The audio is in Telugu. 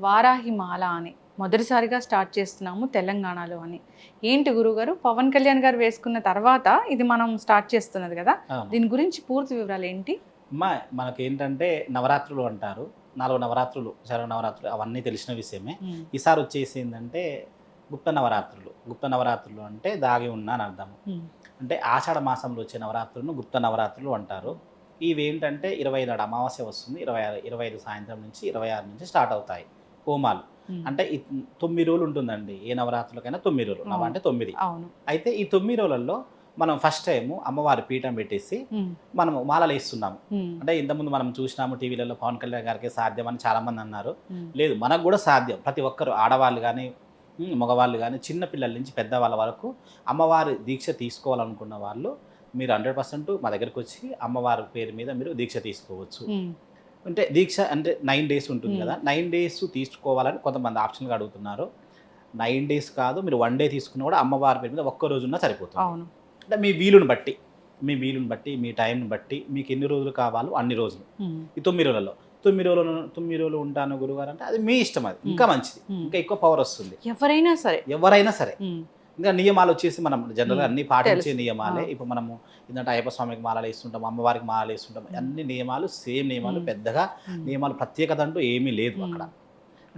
వారాహి మాల అని. మొదటిసారిగా స్టార్ట్ చేస్తున్నాము తెలంగాణలో అని. ఏంటి గురుగారు పవన్ కళ్యాణ్ గారు వేసుకున్న తర్వాత ఇది మనం స్టార్ట్ చేస్తున్నది కదా. దీని గురించి పూర్తి వివరాలు ఏంటి? అమ్మా మనకి ఏంటంటే నవరాత్రులు అంటారు. నాలుగు నవరాత్రులు శరవ నవరాత్రులు అవన్నీ తెలిసిన విషయమే. ఈసారి వచ్చేసి ఏంటంటే గుప్త నవరాత్రులు. గుప్త నవరాత్రులు అంటే దాగి ఉన్న అని అర్థం అంటే ఆషాఢ మాసంలో వచ్చే నవరాత్రులను గుప్త నవరాత్రులు అంటారు. ఇవి ఏంటంటే ఇరవై నాడు అమావాస్య వస్తుంది. ఇరవై ఆరు ఇరవై ఐదు సాయంత్రం నుంచి ఇరవై ఆరు నుంచి స్టార్ట్ అవుతాయి. హోమాలు. అంటే ఈ తొమ్మిది రోజులు ఉంటుందండి. ఏ నవరాత్రులకైనా తొమ్మిది రోజులు. నవ. అంటే తొమ్మిది. అయితే ఈ తొమ్మిది రోజులలో మనం ఫస్ట్ టైము అమ్మవారి పీఠం పెట్టేసి మనము మాలలు వేస్తున్నాము. అంటే ఇంతకుముందు మనం చూసినాము టీవీలలో పవన్ కళ్యాణ్ గారికి సాధ్యం అని చాలా మంది అన్నారు లేదు మనకు కూడా సాధ్యం. ప్రతి ఒక్కరు ఆడవాళ్ళు కానీ మగవాళ్ళు కానీ చిన్న పిల్లల నుంచి పెద్దవాళ్ళ వరకు అమ్మవారి దీక్ష తీసుకోవాలనుకున్న వాళ్ళు మీరు హండ్రెడ్ పర్సెంట్ మా దగ్గరకు వచ్చి అమ్మవారి పేరు మీద మీరు దీక్ష తీసుకోవచ్చు. అంటే దీక్ష అంటే నైన్ డేస్ ఉంటుంది Hmm. కదా. నైన్ డేస్ తీసుకోవాలని కొంతమంది ఆప్షన్గా అడుగుతున్నారు. నైన్ డేస్ కాదు మీరు వన్ డే తీసుకున్నా కూడా అమ్మవారి పేరు మీద ఒక్క రోజున్నా సరిపోతుంది. అవును. అంటే మీ వీలుని బట్టి మీ వీలుని బట్టి మీ టైంని బట్టి మీకు ఎన్ని రోజులు కావాలో అన్ని రోజులు. ఉమ్, ఈ తొమ్మిది రోజులలో. తొమ్మిది రోజులు తొమ్మిది రోజులు ఉంటాను గురుగారు అంటే అది మీ ఇష్టం అది. ఇంకా మంచిది. Hmm. ఇంకా ఎక్కువ పవర్ వస్తుంది. ఎవరైనా సరే. ఎవరైనా సరే. ఇంకా నియమాలు వచ్చేసి మనం జనరల్గా. అన్ని పాటించే. నియమాలే. ఇప్పుడు మనము ఏంటంటే అయ్యప్ప స్వామికి మాలలు వేస్తుంటాం అమ్మవారికి మాలలు వేస్తుంటాం. అన్ని నియమాలు సేమ్ నియమాలు. పెద్దగా నియమాలు ప్రత్యేకత అంటూ ఏమీ లేదు అక్కడ